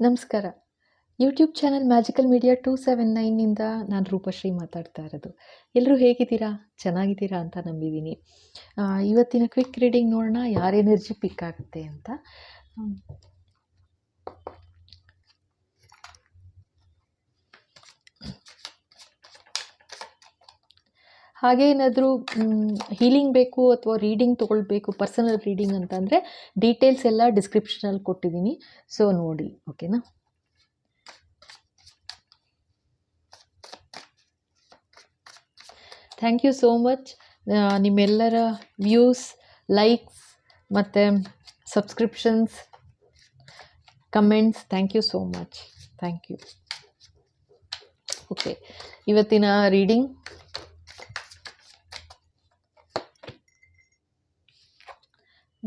ನಮಸ್ಕಾರ. YouTube channel magical media two seven ನೈನಿಂದ ನಾನು ರೂಪಶ್ರೀ ಮಾತಾಡ್ತಾ ಇರೋದು. ಎಲ್ಲರೂ ಹೇಗಿದ್ದೀರಾ? ಚೆನ್ನಾಗಿದ್ದೀರಾ ಅಂತ ನಂಬಿದ್ದೀನಿ. ಇವತ್ತಿನ ಕ್ವಿಕ್ ರೀಡಿಂಗ್ ನೋಡೋಣ, ಯಾರ ಎನರ್ಜಿ ಪಿಕ್ ಆಗುತ್ತೆ ಅಂತ. ಹಾಗೆ ಏನಾದರೂ ಹೀಲಿಂಗ್ ಬೇಕು ಅಥವಾ ರೀಡಿಂಗ್ ತೊಗೊಳ್ಬೇಕು ಪರ್ಸನಲ್ ರೀಡಿಂಗ್ ಅಂತಂದರೆ ಡೀಟೇಲ್ಸ್ ಎಲ್ಲ ಡಿಸ್ಕ್ರಿಪ್ಷನಲ್ಲಿ ಕೊಟ್ಟಿದ್ದೀನಿ. ಸೊ ನೋಡಿ ಓಕೆನಾ ಥ್ಯಾಂಕ್ ಯು ಸೋ ಮಚ್ ನಿಮ್ಮೆಲ್ಲರ ವ್ಯೂಸ್ ಲೈಕ್ಸ್ ಮತ್ತು subscriptions comments thank you so much thank you okay ಇವತ್ತಿನ reading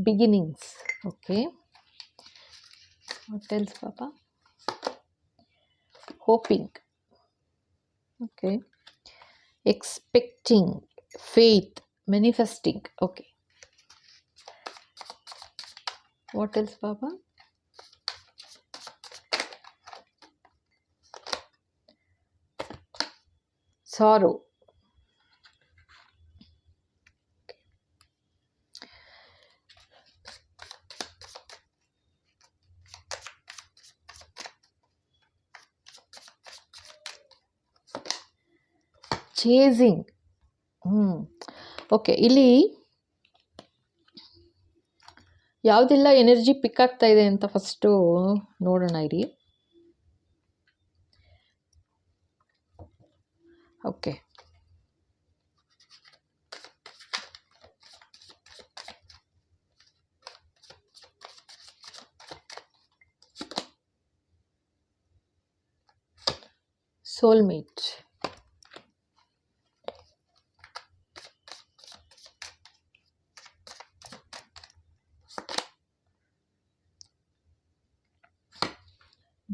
beginnings. Okay what else papa? Hoping. Okay expecting. Faith. Manifesting. Okay what else papa? Sorrow chasing ಹ್ಞೂ okay ಇಲ್ಲಿ ಯಾವುದೆಲ್ಲ energy ಪಿಕ್ ಆಗ್ತಾ ಇದೆ ಅಂತ first ನೋಡೋಣ ಇರಿ. ಓಕೆ ಸೋಲ್ಮೇಟ್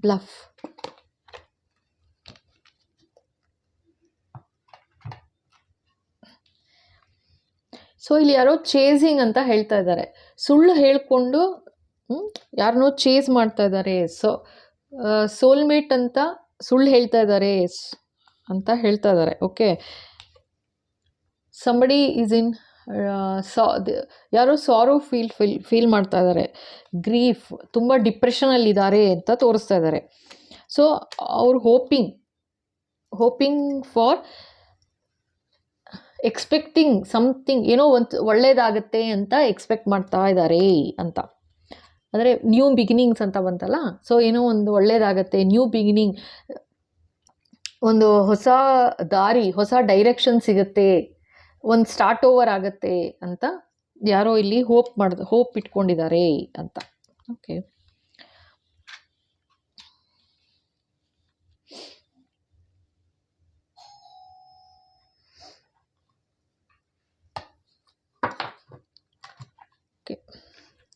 ಬ್ಲಫ್ ಸೊ ಇಲ್ಲಿ ಯಾರೋ ಚೇಸಿಂಗ್ ಅಂತ ಹೇಳ್ತಾ ಇದ್ದಾರೆ. ಸುಳ್ಳು ಹೇಳಿಕೊಂಡು ಯಾರನ್ನೋ ಚೇಸ್ ಮಾಡ್ತಾ ಇದ್ದಾರೆ. ಸೊ ಸೋಲ್ಮೇಟ್ ಅಂತ ಸುಳ್ಳು ಹೇಳ್ತಾ ಇದ್ದಾರೆ. ಅಂತ ಹೇಳ್ತಾ ಇದ್ದಾರೆ. ಓಕೆ ಸಂಬಡಿ ಈಸ್ ಇನ್ ಸಾ ಯಾರೋ ಸಾರೋ ಫೀಲ್ ಫೀಲ್ ಫೀಲ್ ಮಾಡ್ತಾ ಇದ್ದಾರೆ ಗ್ರೀಫ್ ತುಂಬ ಡಿಪ್ರೆಷನಲ್ಲಿದ್ದಾರೆ ಅಂತ ತೋರಿಸ್ತಾ ಇದ್ದಾರೆ ಸೊ ಅವ್ರು hoping hoping for expecting something ಏನೋ ಒಂದು ಒಳ್ಳೇದಾಗತ್ತೆ ಅಂತ ಎಕ್ಸ್ಪೆಕ್ಟ್ ಮಾಡ್ತಾ ಇದ್ದಾರೆ ಅಂತ. ಅಂದರೆ ನ್ಯೂ ಬಿಗಿನಿಂಗ್ಸ್ ಅಂತ ಬಂತಲ್ಲ? ಸೊ ಏನೋ ಒಂದು ಒಳ್ಳೇದಾಗತ್ತೆ ನ್ಯೂ ಬಿಗಿನಿಂಗ್ ಒಂದು ಹೊಸ ದಾರಿ, ಹೊಸ ಡೈರೆಕ್ಷನ್ ಸಿಗುತ್ತೆ ಒಂದು ಸ್ಟಾರ್ಟ್ ಓವರ್ ಆಗುತ್ತೆ ಅಂತ ಯಾರೋ ಇಲ್ಲಿ ಹೋಪ್ ಮಾಡ್ದ ಹೋಪ್ ಇಟ್ಕೊಂಡಿದ್ದಾರೆ ಅಂತ. ಓಕೆ ಓಕೆ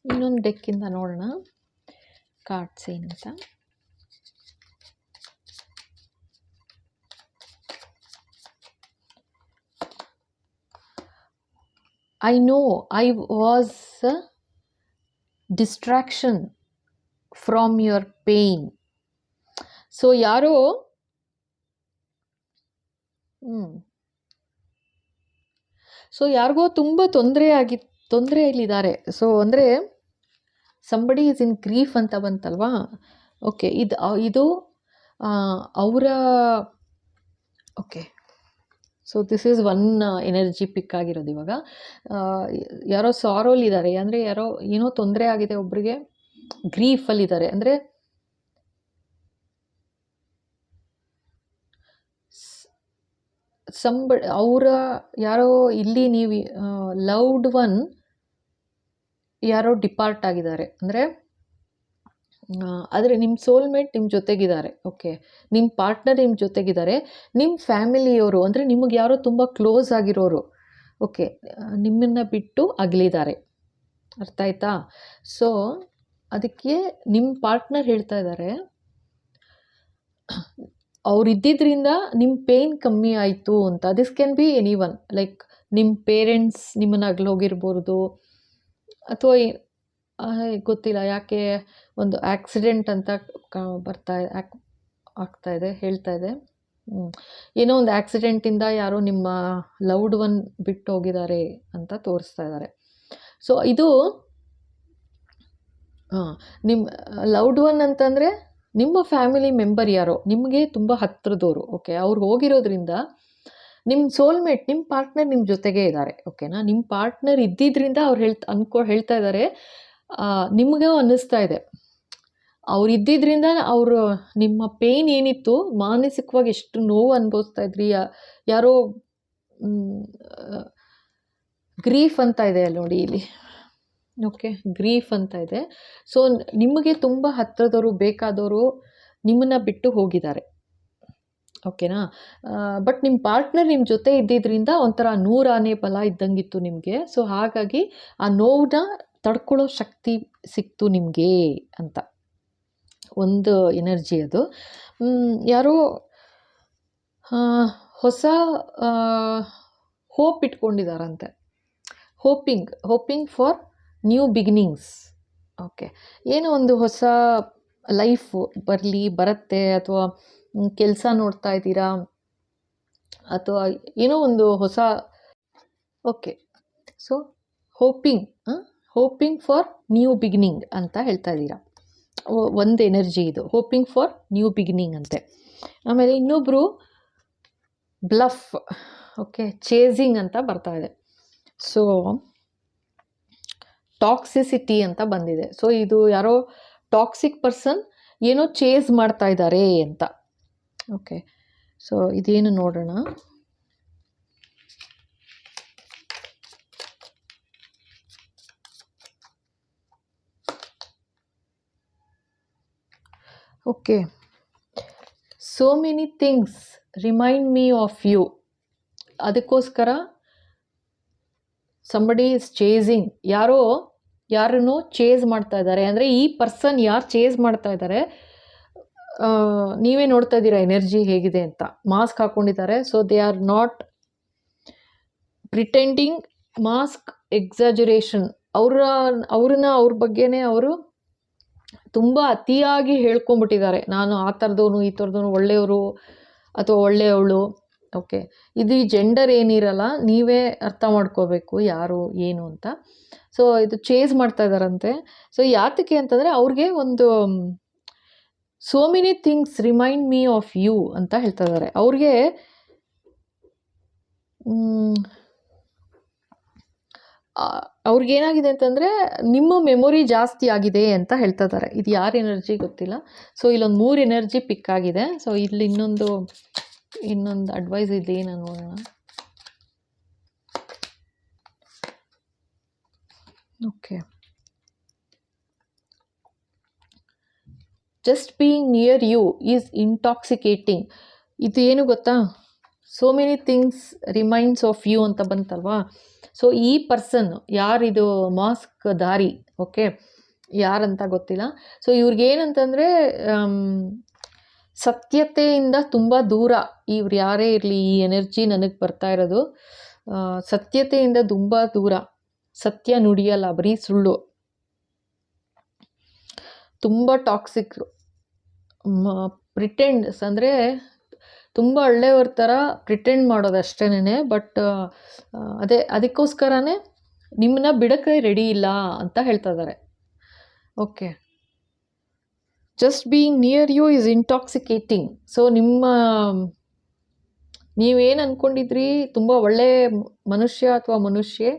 ಇನ್ನೊಂದು ಡೆಕ್ಕಿಂದ ನೋಡೋಣ. ಕಾರ್ಡ್ಸ್ ಏನಂತ? I know I was a distraction from your pain so ಯಾರೋ ಸೊ ಯಾರಿಗೋ ತುಂಬ ತೊಂದರೆ ಆಗಿ, ತೊಂದರೆಯಲ್ಲಿದ್ದಾರೆ. ಸೊ ಅಂದರೆ ಸಂಬಡಿ ಇಸ್ ಇನ್ ಗ್ರೀಫ್ ಅಂತ ಬಂತಲ್ವಾ? ಓಕೆ ಇದು ಇದು ಅವರ okay so this is one energy pick ಆಗಿರೋದು ಇವಾಗ. ಯಾರೋ ಸಾರೋಲಿದ್ದಾರೆ ಅಂದರೆ ಯಾರೋ ಏನೋ ತೊಂದರೆ ಆಗಿದೆ ಒಬ್ರಿಗೆ ಗ್ರೀಫಲ್ಲಿದ್ದಾರೆ ಅಂದರೆ ಸಂಬ ಅವರ ಯಾರೋ ಇಲ್ಲಿ ನೀವು ಲವ್ಡ್ ಒನ್ ಯಾರೋ ಡಿಪಾರ್ಟ್ ಆಗಿದ್ದಾರೆ, ಅಂದರೆ ಆದರೆ ನಿಮ್ಮ ಸೋಲ್ಮೇಟ್ ನಿಮ್ಮ ಜೊತೆಗಿದ್ದಾರೆ ಓಕೆ ನಿಮ್ಮ ಪಾರ್ಟ್ನರ್ ನಿಮ್ಮ ಜೊತೆಗಿದ್ದಾರೆ ನಿಮ್ಮ ಫ್ಯಾಮಿಲಿಯವರು ಅಂದರೆ ನಿಮಗೆ ಯಾರೋ ತುಂಬ ಕ್ಲೋಸ್ ಆಗಿರೋರು ಓಕೆ ನಿಮ್ಮನ್ನು ಬಿಟ್ಟು ಅಗಲಿದ್ದಾರೆ. ಅರ್ಥ ಆಯ್ತಾ? ಸೊ ಅದಕ್ಕೆ ನಿಮ್ಮ ಪಾರ್ಟ್ನರ್ ಹೇಳ್ತಾ ಇದ್ದಾರೆ ಅವ್ರು ಇದ್ದಿದ್ದರಿಂದ ನಿಮ್ಮ ಪೇಯ್ನ್ ಕಮ್ಮಿ ಆಯಿತು ಅಂತ. This can be any one like ನಿಮ್ಮ ಪೇರೆಂಟ್ಸ್ ನಿಮ್ಮನ್ನು ಅಗಲೋಗಿರ್ಬೋದು, ಅಥವಾ ಗೊತ್ತಿಲ್ಲ. ಯಾಕೆ ಒಂದು ಆಕ್ಸಿಡೆಂಟ್ ಅಂತ ಬರ್ತಾ ಆಕ್ ಆಗ್ತಾ ಇದೆ, ಹೇಳ್ತಾ ಇದೆ. ಏನೋ ಒಂದು ಆಕ್ಸಿಡೆಂಟಿಂದ ಯಾರೋ ನಿಮ್ಮ ಲೌಡ್ ಒನ್ ಬಿಟ್ಟು ಹೋಗಿದ್ದಾರೆ ಅಂತ ತೋರಿಸ್ತಾ ಇದ್ದಾರೆ. ಸೊ ಇದು, ಹಾಂ ನಿಮ್ಮ ಲೌಡ್ ಒನ್ ಅಂತಂದರೆ ನಿಮ್ಮ ಫ್ಯಾಮಿಲಿ ಮೆಂಬರ್ ಯಾರೋ, ನಿಮಗೆ ತುಂಬ ಹತ್ತಿರದವರು ಓಕೆ ಅವ್ರು ಹೋಗಿರೋದ್ರಿಂದ ನಿಮ್ಮ ಸೋಲ್ಮೇಟ್ ನಿಮ್ಮ ಪಾರ್ಟ್ನರ್ ನಿಮ್ಮ ಜೊತೆಗೇ ಇದ್ದಾರೆ ಓಕೆನಾ ನಿಮ್ಮ ಪಾರ್ಟ್ನರ್ ಇದ್ದಿದ್ದರಿಂದ ಅವ್ರು ಹೇಳ್ತಾ, ಅನ್ಕೊ, ಹೇಳ್ತಾ ಇದ್ದಾರೆ. ನಿಮಗೂ ಅನ್ನಿಸ್ತಾ ಇದೆ. ಅವ್ರು ಇದ್ದಿದ್ದರಿಂದ ಅವರು ನಿಮ್ಮ ಪೇಯ್ನ್ ಏನಿತ್ತು? ಮಾನಸಿಕವಾಗಿ ಎಷ್ಟು ನೋವು ಅನುಭವಿಸ್ತಾ ಇದ್ರಿ? ಯಾರೋ ಗ್ರೀಫ್ ಅಂತ ಇದೆ ನೋಡಿ ಇಲ್ಲಿ. ಓಕೆ ಗ್ರೀಫ್ ಅಂತ ಇದೆ. ಸೊ ನಿಮಗೆ ತುಂಬ ಹತ್ತಿರದವರು ಬೇಕಾದವರು ನಿಮ್ಮನ್ನು ಬಿಟ್ಟು ಹೋಗಿದ್ದಾರೆ. ಓಕೆನಾ ಬಟ್ ನಿಮ್ಮ ಪಾರ್ಟ್ನರ್ ನಿಮ್ಮ ಜೊತೆ ಇದ್ದಿದ್ದರಿಂದ ಒಂಥರ ನೂರಾನೇ ಬಲ ಇದ್ದಂಗಿತ್ತು ನಿಮಗೆ. ಸೊ ಹಾಗಾಗಿ ಆ ನೋವನ್ನ ತಡ್ಕೊಳ್ಳೋ ಶಕ್ತಿ ಸಿಕ್ತು ನಿಮಗೆ ಅಂತ. ಒಂದು ಎನರ್ಜಿ ಅದು. ಯಾರೋ ಹೊಸ hope ಇಟ್ಕೊಂಡಿದ್ದಾರಂತೆ hoping hoping for new beginnings okay ಏನೋ ಒಂದು ಹೊಸ ಲೈಫ್ ಬರಲಿ, ಬರುತ್ತೆ, ಅಥವಾ ಕೆಲಸ ನೋಡ್ತಾ ಇದ್ದೀರಾ? ಅಥವಾ, ಏನೋ ಒಂದು ಹೊಸ okay so hoping hoping for new beginning ಅಂತ ಹೇಳ್ತಾ ಇದ್ದೀರಾ. ಒಂದು ಎನರ್ಜಿ ಇದು. ಹೋಪಿಂಗ್ ಫಾರ್ ನ್ಯೂ ಬಿಗಿನಿಂಗ್ ಅಂತೆ. ಆಮೇಲೆ ಇನ್ನೊಬ್ಬರು ಬ್ಲಫ್ ಓಕೆ ಚೇಸಿಂಗ್ ಅಂತ ಬರ್ತಾ ಇದೆ. ಸೊ ಟಾಕ್ಸಿಸಿಟಿ ಅಂತ ಬಂದಿದೆ. ಸೊ ಇದು ಯಾರೋ ಟಾಕ್ಸಿಕ್ ಪರ್ಸನ್ ಏನೋ ಚೇಸ್ ಮಾಡ್ತಾ ಇದ್ದಾರೆ ಅಂತ. ಓಕೆ ಸೊ ಇದೇನು ನೋಡೋಣ. Okay so many things remind me of you ಅದಕ್ಕೋಸ್ಕರ ಸಂಬಡಿ ಇಸ್ ಚೇಸಿಂಗ್ ಯಾರೋ, ಯಾರನ್ನು ಚೇಸ್ ಮಾಡ್ತಾ ಇದ್ದಾರೆ. ಅಂದರೆ ಈ ಪರ್ಸನ್ ಯಾರು ಚೇಸ್ ಮಾಡ್ತಾ ಇದ್ದಾರೆ ನೀವೇ ನೋಡ್ತಾ ಇದ್ದೀರಾ ಎನರ್ಜಿ ಹೇಗಿದೆ ಅಂತ. Mask ಹಾಕ್ಕೊಂಡಿದ್ದಾರೆ so they are not pretending mask exaggeration ಅವರ, ಅವ್ರನ್ನ, ಅವ್ರ ಬಗ್ಗೆನೇ ಅವರು ತುಂಬ ಅತಿಯಾಗಿ ಹೇಳ್ಕೊಂಬಿಟ್ಟಿದ್ದಾರೆ ನಾನು ಆ ಥರದವನು, ಈ ಥರದವನು, ಒಳ್ಳೆಯವರು ಅಥವಾ ಒಳ್ಳೆಯವಳು. ಓಕೆ. ಇದು ಈ ಜೆಂಡರ್ ಏನಿರಲ್ಲ, ನೀವೇ ಅರ್ಥ ಮಾಡ್ಕೋಬೇಕು, ಯಾರು, ಏನು ಅಂತ. ಸೊ ಇದು ಚೇಸ್ ಮಾಡ್ತಾ ಇದ್ದಾರಂತೆ. ಸೊ ಯಾತಕ್ಕೆ ಅಂತಂದರೆ, ಅವ್ರಿಗೆ ಒಂದು so many things remind me of you ಅಂತ ಹೇಳ್ತಾ ಇದ್ದಾರೆ. ಅವ್ರಿಗೆ ಅವ್ರಿಗೇನಾಗಿದೆ ಅಂತಂದರೆ, ನಿಮ್ಮ ಮೆಮೊರಿ ಜಾಸ್ತಿ ಆಗಿದೆ ಅಂತ ಹೇಳ್ತಾ ಇದ್ದಾರೆ ಇದು ಯಾರ ಎನರ್ಜಿ ಗೊತ್ತಿಲ್ಲ. ಸೊ ಇಲ್ಲೊಂದು ಮೂರು ಎನರ್ಜಿ ಪಿಕ್ ಆಗಿದೆ. ಸೊ ಇಲ್ಲಿ ಇನ್ನೊಂದು ಇನ್ನೊಂದು ಅಡ್ವೈಸ್ ಇದೆ ನಾನು ನೋಡೋಣ. Okay just being near you is intoxicating ಇದು ಏನು ಗೊತ್ತಾ? So many things reminds of you ಅಂತ ಬಂತಲ್ವಾ? ಸೊ ಈ ಪರ್ಸನ್ ಯಾರಿದು ಮಾಸ್ಕ್ ದಾರಿ ಓಕೆ ಯಾರಂತ ಗೊತ್ತಿಲ್ಲ. ಸೊ ಇವ್ರಿಗೇನಂತಂದರೆ ಸತ್ಯತೆಯಿಂದ ತುಂಬ ದೂರ ಇವ್ರು ಯಾರೇ ಇರಲಿ, ಈ ಎನರ್ಜಿ ನನಗೆ ಬರ್ತಾ ಇರೋದು. ಸತ್ಯತೆಯಿಂದ ತುಂಬ ದೂರ, ಸತ್ಯ ನುಡಿಯಲ್ಲ, ಬರೀ ಸುಳ್ಳು. ತುಂಬ ಟಾಕ್ಸಿಕ್ ಪ್ರಿಟೆಂಡ್ಸ್ ಅಂದರೆ ತುಂಬ ಒಳ್ಳೆಯವ್ರ ಥರ ಪ್ರಿಟೆಂಡ್ ಮಾಡೋದು ಬಟ್ ಅದೇ ಅದಕ್ಕೋಸ್ಕರನೇ ನಿಮ್ಮನ್ನ ಬಿಡೋಕ್ಕೆ ರೆಡಿ ಇಲ್ಲ ಅಂತ ಹೇಳ್ತಾ ಇದ್ದಾರೆ okay just being near you is intoxicating so ನಿಮ್ಮ, ನೀವೇನು ಅಂದ್ಕೊಂಡಿದ್ರಿ ತುಂಬ ಒಳ್ಳೆ ಮನುಷ್ಯ ಅಥವಾ ಮನುಷ್ಯೆ,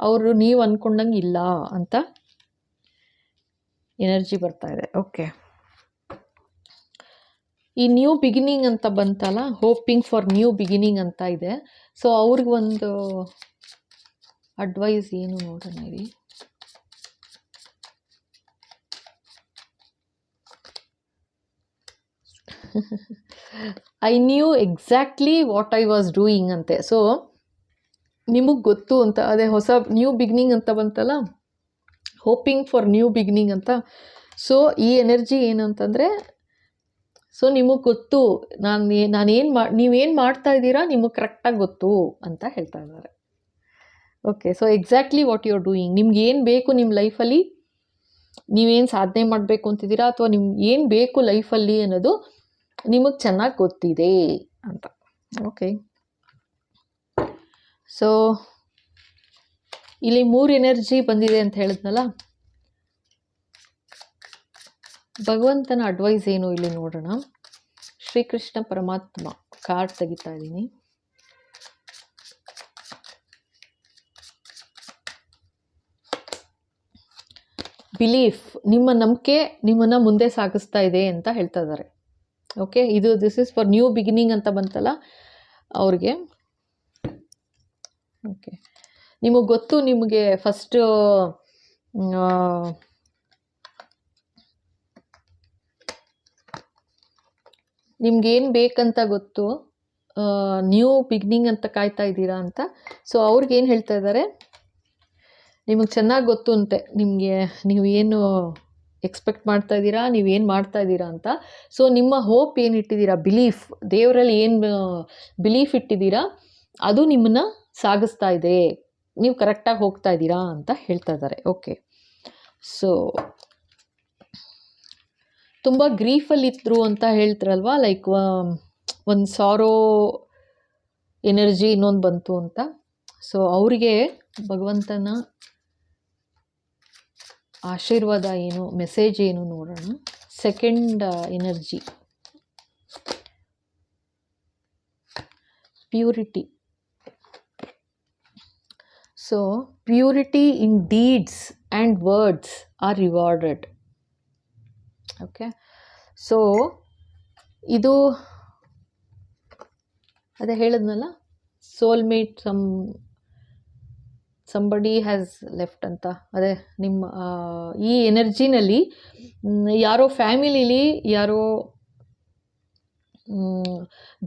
ಅವರು ನೀವು ಅಂದ್ಕೊಂಡಂಗೆ ಇಲ್ಲ ಅಂತ ಎನರ್ಜಿ ಬರ್ತಾ ಇದೆ. ಓಕೆ ಈ ನ್ಯೂ ಬಿಗಿನಿಂಗ್ ಅಂತ ಬಂತಲ್ಲ ಹೋಪಿಂಗ್ ಫಾರ್ ನ್ಯೂ ಬಿಗಿನಿಂಗ್ ಅಂತ ಇದೆ. ಸೊ ಅವ್ರಿಗೆ ಒಂದು ಅಡ್ವೈಸ್ ಏನು ನೋಡೋಣ ಇರಿ I knew exactly what I was doing ಅಂತೆ. ಸೊ ನಿಮಗೆ ಗೊತ್ತು ಅಂತ, ಅದೇ ಹೊಸ ನ್ಯೂ ಬಿಗ್ನಿಂಗ್ ಅಂತ ಬಂತಲ್ಲ ಹೋಪಿಂಗ್ ಫಾರ್ ನ್ಯೂ ಬಿಗ್ನಿಂಗ್ ಅಂತ. ಸೊ ಈ ಎನರ್ಜಿ ಏನಂತಂದರೆ ಸೊ ನಿಮಗೆ ಗೊತ್ತು, ನಾನು ನಾನೇನು ಮಾ ನೀವೇನು ಮಾಡ್ತಾ ಇದ್ದೀರಾ ನಿಮಗೆ ಕರೆಕ್ಟಾಗಿ ಗೊತ್ತು ಅಂತ ಹೇಳ್ತಾ ಇದ್ದಾರೆ. Okay so exactly what you are doing ನಿಮ್ಗೆ ಏನು ಬೇಕು ನಿಮ್ಮ ಲೈಫಲ್ಲಿ ನೀವೇನು ಸಾಧನೆ ಮಾಡಬೇಕು ಅಂತಿದ್ದೀರಾ? ಅಥವಾ ನಿಮ್ಗೆ ಏನು ಬೇಕು ಲೈಫಲ್ಲಿ ಅನ್ನೋದು ನಿಮಗೆ ಚೆನ್ನಾಗಿ ಗೊತ್ತಿದೆ ಅಂತ. ಓಕೆ ಸೊ ಇಲ್ಲಿ ಮೂರು ಎನರ್ಜಿ ಬಂದಿದೆ ಅಂತ ಹೇಳಿದ್ನಲ್ಲ? ಭಗವಂತನ ಅಡ್ವೈಸ್ ಏನು ಇಲ್ಲಿ ನೋಡೋಣ. ಶ್ರೀಕೃಷ್ಣ ಪರಮಾತ್ಮ ಕಾರ್ಡ್ ತೆಗಿತಾ ಇದ್ದೀನಿ. ಬಿಲೀಫ್ ನಿಮ್ಮ ನಂಬಿಕೆ ನಿಮ್ಮನ್ನು ಮುಂದೆ ಸಾಗಿಸ್ತಾ ಇದೆ ಅಂತ ಹೇಳ್ತಾ ಇದ್ದಾರೆ. ಓಕೆ ಇದು this is for new beginning ಅಂತ ಬಂತಲ್ಲ ಅವ್ರಿಗೆ. ಓಕೆ ನಿಮಗೆ ಗೊತ್ತು ನಿಮಗೆ ಫಸ್ಟು ನಿಮ್ಗೇನು ಬೇಕಂತ ಗೊತ್ತು? ನ್ಯೂ ಬಿಗ್ನಿಂಗ್ ಅಂತ ಕಾಯ್ತಾ ಇದ್ದೀರಾ ಅಂತ. ಸೊ ಅವ್ರಿಗೇನು ಹೇಳ್ತಾ ಇದ್ದಾರೆ? ನಿಮಗೆ ಚೆನ್ನಾಗಿ ಗೊತ್ತು ಅಂತೆ ನಿಮಗೆ, ನೀವು ಏನು ಎಕ್ಸ್ಪೆಕ್ಟ್ ಮಾಡ್ತಾ ಇದ್ದೀರಾ, ನೀವೇನು ಮಾಡ್ತಾ ಇದ್ದೀರಾ ಅಂತ. ಸೊ ನಿಮ್ಮ ಹೋಪ್ ಏನು ಇಟ್ಟಿದ್ದೀರಾ? ಬಿಲೀಫ್ ದೇವರಲ್ಲಿ ಏನು ಬಿಲೀಫ್ ಇಟ್ಟಿದ್ದೀರಾ? ಅದು ನಿಮ್ಮನ್ನು ಸಾಗಿಸ್ತಾ ಇದೆ. ನೀವು ಕರೆಕ್ಟಾಗಿ ಹೋಗ್ತಾ ಇದ್ದೀರಾ ಅಂತ ಹೇಳ್ತಾ ಇದ್ದಾರೆ. ಓಕೆ ಸೊ ತುಂಬ ಗ್ರೀಫಲ್ಲಿದ್ದರು ಅಂತ ಹೇಳ್ತಾರಲ್ವ? ಲೈಕ್ ಒಂದು ಸಾರೋ ಎನರ್ಜಿ ಇನ್ನೊಂದು ಬಂತು ಅಂತ. ಸೊ ಅವರಿಗೆ ಭಗವಂತನ ಆಶೀರ್ವಾದ ಏನು ಮೆಸೇಜ್ ಏನು ನೋಡೋಣ. Second energy purity so purity in deeds and words are rewarded okay. So ಇದು ಅದೇ ಹೇಳಿದ್ನಲ್ಲ soulmate some somebody has left ಅಂತ. ಅದೇ ನಿಮ್ಮ ಈ ಎನರ್ಜಿನಲ್ಲಿ ಯಾರೋ ಫ್ಯಾಮಿಲಿಲಿ ಯಾರೋ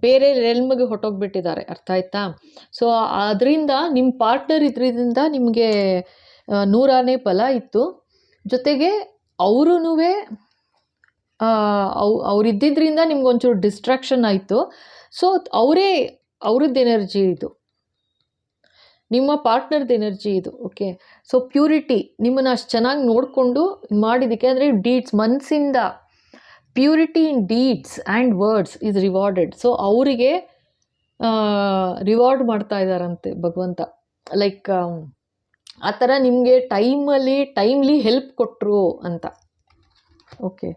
ಬೇರೆ ರೆಲ್ಮ್ಗೆ ಹೊಟ್ಟೋಗ್ಬಿಟ್ಟಿದ್ದಾರೆ ಅರ್ಥ ಆಯ್ತಾ? ಸೊ ಅದರಿಂದ ನಿಮ್ಮ ಪಾರ್ಟ್ನರ್ ಇದರಿಂದ ನಿಮಗೆ ನೂರಾನೇ ಫಲ ಇತ್ತು. ಜೊತೆಗೆ ಅವರೂ ಅವು ಅವರಿದ್ದಿದ್ದರಿಂದ ನಿಮ್ಗೊಂಚೂರು ಡಿಸ್ಟ್ರಾಕ್ಷನ್ ಆಯಿತು. ಸೊ ಅವರೇ, ಅವ್ರದ್ದು ಎನರ್ಜಿ ಇದು. ನಿಮ್ಮ ಪಾರ್ಟ್ನರ್ದು ಎನರ್ಜಿ ಇದು ಓಕೆ ಸೊ ಪ್ಯೂರಿಟಿ ನಿಮ್ಮನ್ನು ಅಷ್ಟು ಚೆನ್ನಾಗಿ ನೋಡಿಕೊಂಡು ಮಾಡಿದ್ದಕ್ಕೆ ಅಂದರೆ ಡೀಡ್ಸ್ ಮನಸ್ಸಿಂದ purity in deeds and words is rewarded so ಅವರಿಗೆ ರಿವಾರ್ಡ್ ಮಾಡ್ತಾ ಇದ್ದಾರಂತೆ ಭಗವಂತ. ಲೈಕ್ ಆ ಥರ ನಿಮಗೆ ಟೈಮಲ್ಲಿ ಟೈಮ್ಲಿ ಹೆಲ್ಪ್ ಕೊಟ್ಟರು ಅಂತ. ಓಕೆ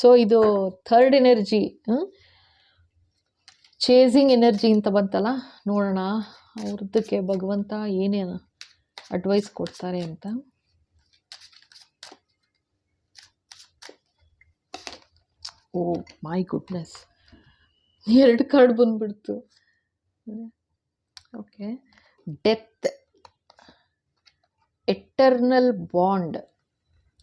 ಸೊ ಇದು ಥರ್ಡ್ ಎನರ್ಜಿ ಚೇಸಿಂಗ್ ಎನರ್ಜಿ ಅಂತ ಬಂತಲ್ಲ? ನೋಡೋಣ. ಅವ್ರದ್ದಕ್ಕೆ ಭಗವಂತ ಏನೇನು ಅಡ್ವೈಸ್ ಕೊಡ್ತಾರೆ ಅಂತ. ಓ ಮೈ ಗುಡ್ನೆಸ್ ಎರಡು ಕಾರ್ಡ್ ಬಂದ್ಬಿಡ್ತು. Okay death eternal bond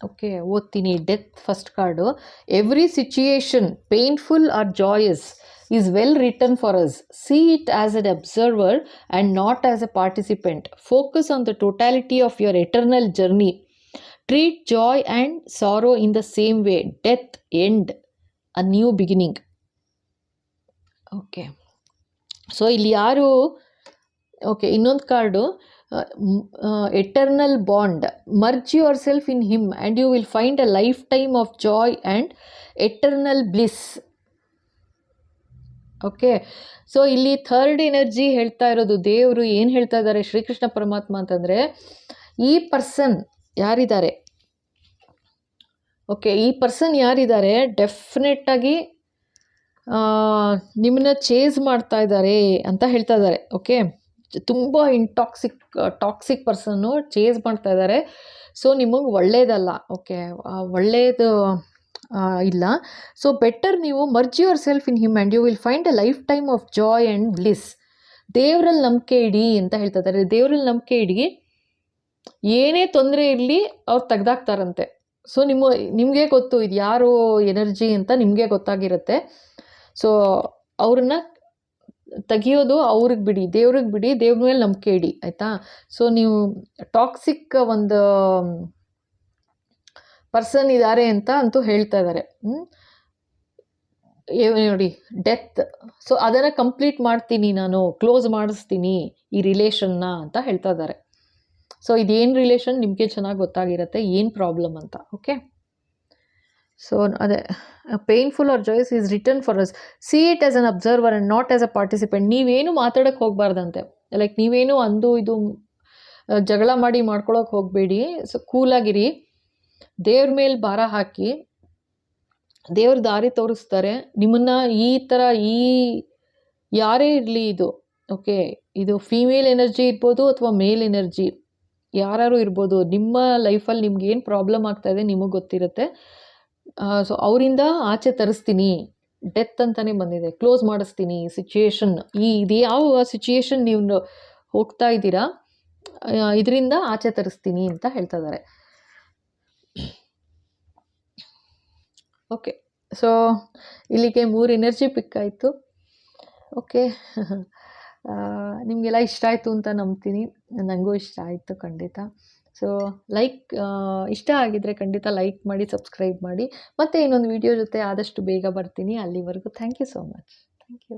okay, ಓದ್ತೀನಿ. Death first card. Every situation painful or joyous, is well return for us. See it as an observer and not as a participant. Focus on the totality of your eternal journey. Treat joy and sorrow in the same way. Death end, a new beginning. Okay. So, ಇಲ್ಲಿ ಯಾರು, okay, ಇನ್ನೊಂದು card. Eternal bond merge yourself in him and you will find a lifetime of joy and eternal bliss okay so ಇಲ್ಲಿ third energy ಹೇಳ್ತಾ ಇರೋದು ದೇವರು ಏನು ಹೇಳ್ತಾ ಇದ್ದಾರೆ? ಶ್ರೀಕೃಷ್ಣ ಪರಮಾತ್ಮ ಅಂತಂದರೆ ಈ ಪರ್ಸನ್ ಯಾರಿದ್ದಾರೆ? ಓಕೆ ಈ ಪರ್ಸನ್ ಯಾರಿದ್ದಾರೆ? ಡೆಫಿನೆಟ್ಟಾಗಿ ನಿಮ್ಮನ್ನ ಚೇಸ್ ಮಾಡ್ತಾ ಇದ್ದಾರೆ ಅಂತ ಹೇಳ್ತಾ ಇದ್ದಾರೆ. ಓಕೆ ತುಂಬ ಇಂಟಾಕ್ಸಿಕ್ ಟಾಕ್ಸಿಕ್ ಪರ್ಸನ್ನು ಚೇಸ್ ಮಾಡ್ತಾ ಇದ್ದಾರೆ ಸೊ ನಿಮಗೆ ಒಳ್ಳೇದಲ್ಲ ಓಕೆ ಒಳ್ಳೆಯದು ಇಲ್ಲ. ಸೊ ಬೆಟರ್ ನೀವು merge yourself in him and you will find a lifetime of joy and bliss ದೇವರಲ್ಲಿ ನಂಬಿಕೆ ಇಡಿ ಅಂತ ಹೇಳ್ತಾ ಇದ್ದಾರೆ ದೇವರಲ್ಲಿ ನಂಬಿಕೆ ಇಡಿ, ಏನೇ ತೊಂದರೆ ಇರಲಿ ಅವ್ರು ತೆಗ್ದಾಕ್ತಾರಂತೆ. ಸೊ ನಿಮ್ಮ, ನಿಮಗೆ ಗೊತ್ತು ಇದು ಯಾರು ಎನರ್ಜಿ ಅಂತ ನಿಮಗೆ ಗೊತ್ತಾಗಿರುತ್ತೆ. ಸೊ ಅವ್ರನ್ನ ತೆಗಿಯೋದು ಅವ್ರಿಗೆ ಬಿಡಿ, ದೇವ್ರಿಗೆ ಬಿಡಿ, ದೇವ್ರ ಮೇಲೆ ನಂಬಿಕೆ ಇಡಿ, ಆಯಿತಾ? ಸೊ ನೀವು ಟಾಕ್ಸಿಕ್ ಒಂದು ಪರ್ಸನ್ ಇದ್ದಾರೆ ಅಂತ ಅಂತೂ ಹೇಳ್ತಾ ಇದ್ದಾರೆ? ನೋಡಿ ಡೆತ್ ಸೊ ಅದನ್ನು ಕಂಪ್ಲೀಟ್ ಮಾಡ್ತೀನಿ ನಾನು ಕ್ಲೋಸ್ ಮಾಡಿಸ್ತೀನಿ ಈ ರಿಲೇಷನ್ನ ಅಂತ ಹೇಳ್ತಾ ಇದ್ದಾರೆ ಸೊ ಇದೇನು ರಿಲೇಷನ್ ನಿಮಗೆ ಚೆನ್ನಾಗಿ ಗೊತ್ತಾಗಿರುತ್ತೆ, ಏನು ಪ್ರಾಬ್ಲಮ್ ಅಂತ ಓಕೆ ಸೊ ಅದೇ painful or joys is return for us see it as an observer and not as a participant ನೀವೇನು ಮಾತಾಡೋಕ್ಕೆ ಹೋಗಬಾರ್ದಂತೆ. ಲೈಕ್ ನೀವೇನು ಅಂದು ಇದು ಜಗಳ ಮಾಡಿ ಮಾಡ್ಕೊಳಕ್ಕೆ ಹೋಗಬೇಡಿ. ಸೊ ಕೂಲಾಗಿರಿ ದೇವ್ರ ಮೇಲೆ ಭಾರ ಹಾಕಿ, ದೇವ್ರ ದಾರಿ ತೋರಿಸ್ತಾರೆ. ನಿಮ್ಮನ್ನು ಈ ಥರ ಈ ಯಾರೇ ಇರಲಿ ಇದು ಓಕೆ ಇದು ಫೀಮೇಲ್ ಎನರ್ಜಿ ಇರ್ಬೋದು ಅಥವಾ ಮೇಲ್ ಎನರ್ಜಿ ಯಾರು ಇರ್ಬೋದು, ನಿಮ್ಮ ಲೈಫಲ್ಲಿ ನಿಮ್ಗೆ ಏನು ಪ್ರಾಬ್ಲಮ್ ಆಗ್ತಾ ಇದೆ ನಿಮಗೆ ಗೊತ್ತಿರುತ್ತೆ. ಸೊ ಅವರಿಂದ ಆಚೆ ತರಿಸ್ತೀನಿ. ಡೆತ್ ಅಂತಲೇ ಬಂದಿದೆ. ಕ್ಲೋಸ್ ಮಾಡಿಸ್ತೀನಿ. ಸಿಚುಯೇಷನ್ ಈ ಇದು ಯಾವ ಸಿಚುಯೇಷನ್ ನೀವು ಹೋಗ್ತಾ ಇದ್ದೀರಾ? ಇದರಿಂದ ಆಚೆ ತರಿಸ್ತೀನಿ ಅಂತ ಹೇಳ್ತಾ ಇದ್ದಾರೆ. ಓಕೆ ಸೊ ಇಲ್ಲಿಗೆ ಮೂರು ಎನರ್ಜಿ ಪಿಕ್ ಆಯಿತು. ಓಕೆ ನಿಮಗೆಲ್ಲ ಇಷ್ಟ ಆಯಿತು ಅಂತ ನಂಬ್ತೀನಿ. ನನಗೂ ಇಷ್ಟ ಆಯಿತು ಖಂಡಿತ. ಸೊ ಲೈಕ್ ಇಷ್ಟ ಆಗಿದ್ದರೆ ಖಂಡಿತ ಲೈಕ್ ಮಾಡಿ ಸಬ್ಸ್ಕ್ರೈಬ್ ಮಾಡಿ. ಮತ್ತು ಇನ್ನೊಂದು ವಿಡಿಯೋ ಜೊತೆ ಆದಷ್ಟು ಬೇಗ ಬರ್ತೀನಿ. ಅಲ್ಲಿವರೆಗೂ thank you so much thank you